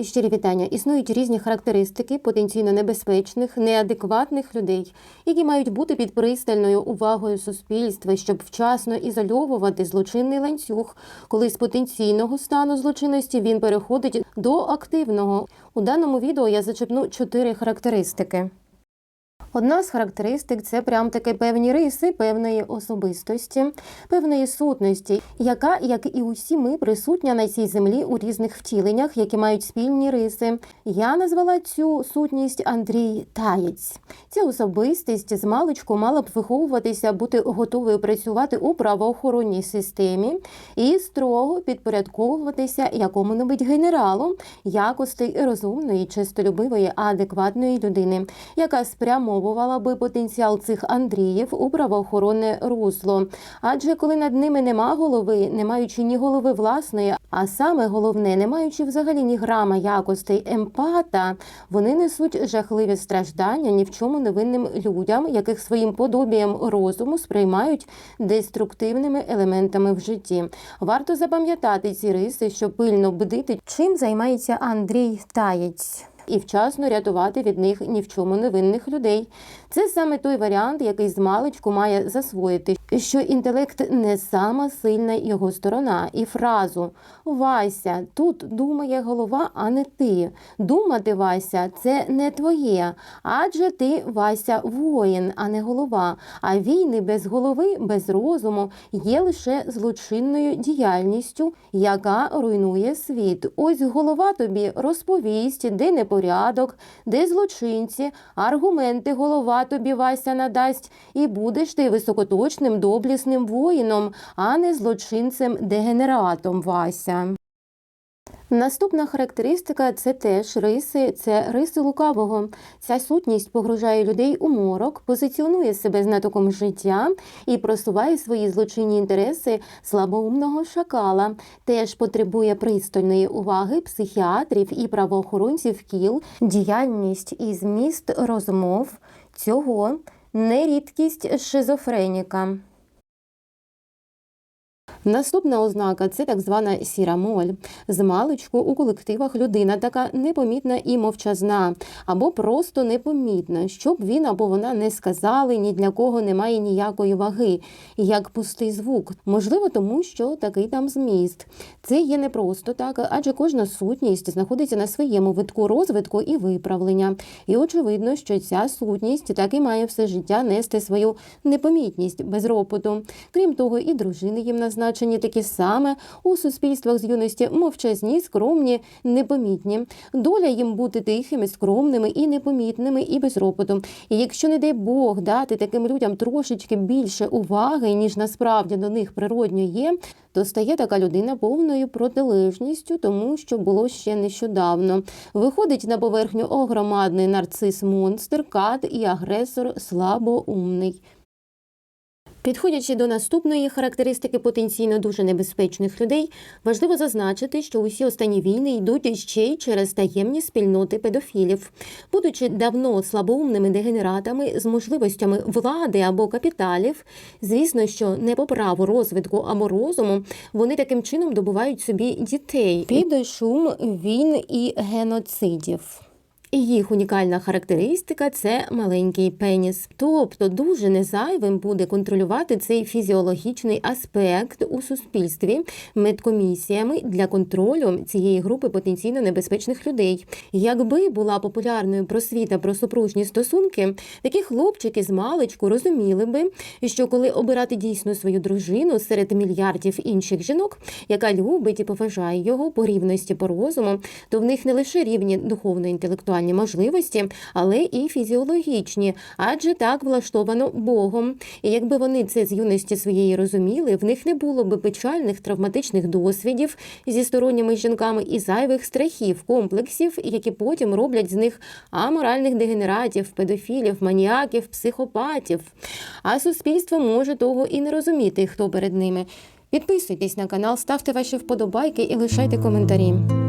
І щирі вітання. Існують різні характеристики потенційно небезпечних, неадекватних людей, які мають бути під пристальною увагою суспільства, щоб вчасно ізольовувати злочинний ланцюг, коли з потенційного стану злочинності він переходить до активного. У даному відео я зачепну чотири характеристики. Одна з характеристик це прям таки певні риси певної особистості, певної сутності, яка, як і усі ми, присутня на цій землі у різних втіленнях, які мають спільні риси. Я назвала цю сутність Андрій Таєць. Ця особистість з маличку мала б виховуватися, бути готовою працювати у правоохоронній системі і строго підпорядковуватися якому-небудь генералу якостей розумної, чистолюбивої, адекватної людини, яка спрямовувала би потенціал цих Андріїв у правоохоронне русло. Адже коли над ними нема голови, не маючи ні голови власної, а саме головне, не маючи взагалі ні грама якостей емпата, вони несуть жахливі страждання ні в чому невинним людям, яких своїм подобієм розуму сприймають деструктивними елементами в житті. Варто запам'ятати ці риси, щоб пильно бдити, чим займається Андрій Таєць. І вчасно рятувати від них ні в чому невинних людей. Це саме той варіант, який з маличку має засвоїти, що інтелект не сама сильна його сторона. І фразу Вася, тут думає голова, а не ти. Думати, Вася, це не твоє. Адже ти, Вася, воїн, а не голова. А війни без голови, без розуму є лише злочинною діяльністю, яка руйнує світ. Ось голова тобі розповість, де непорядок, де злочинці, аргументи голова тобі Вася надасть, і будеш ти високоточним доблісним воїном, а не злочинцем-дегенератом Вася. Наступна характеристика це теж риси, це риси лукавого. Ця сутність погружає людей у морок, позиціонує себе знатоком життя і просуває свої злочинні інтереси слабоумного шакала. Теж потребує пристальної уваги психіатрів і правоохоронців кіл, діяльність і зміст розмов цього не рідкість шизофреніка. Наступна ознака це так звана сіра моль. З маличку у колективах людина така непомітна і мовчазна, або просто непомітна, щоб він або вона не сказали, ні для кого немає ніякої ваги, як пустий звук. Можливо, тому що такий там зміст. Це є не просто так, адже кожна сутність знаходиться на своєму витку розвитку і виправлення. І очевидно, що ця сутність так і має все життя нести свою непомітність без ропоту. Крім того, і дружини їм назначені такі саме у суспільствах з юності мовчазні, скромні, непомітні. Доля їм бути тихими, скромними і непомітними, і без ропоту. І якщо, не дай Бог, дати таким людям трошечки більше уваги, ніж насправді до них природньо є, то стає така людина повною протилежністю, тому що було ще нещодавно. Виходить на поверхню огромадний нарцис монстр, кат і агресор слабоумний. Підходячи до наступної характеристики потенційно дуже небезпечних людей, важливо зазначити, що усі останні війни йдуть ще й через таємні спільноти педофілів. Будучи давно слабоумними дегенератами з можливостями влади або капіталів, звісно, що не по праву розвитку або розуму, вони таким чином добувають собі дітей під шум війн і геноцидів. І їх унікальна характеристика це маленький пеніс. Тобто дуже незайвим буде контролювати цей фізіологічний аспект у суспільстві медкомісіями для контролю цієї групи потенційно небезпечних людей. Якби була популярною просвіта про супружні стосунки, такі хлопчики з маличку розуміли би, що коли обирати дійсно свою дружину серед мільярдів інших жінок, яка любить і поважає його по рівності по розуму, то в них не лише рівні духовно-інтелектуальні можливості, але і фізіологічні, адже так влаштовано Богом. І якби вони це з юності своєї розуміли, в них не було би печальних травматичних досвідів зі сторонніми жінками і зайвих страхів, комплексів, які потім роблять з них аморальних дегенератів, педофілів, маніаків, психопатів. А суспільство може того і не розуміти, хто перед ними. Підписуйтесь на канал, ставте ваші вподобайки і лишайте коментарі.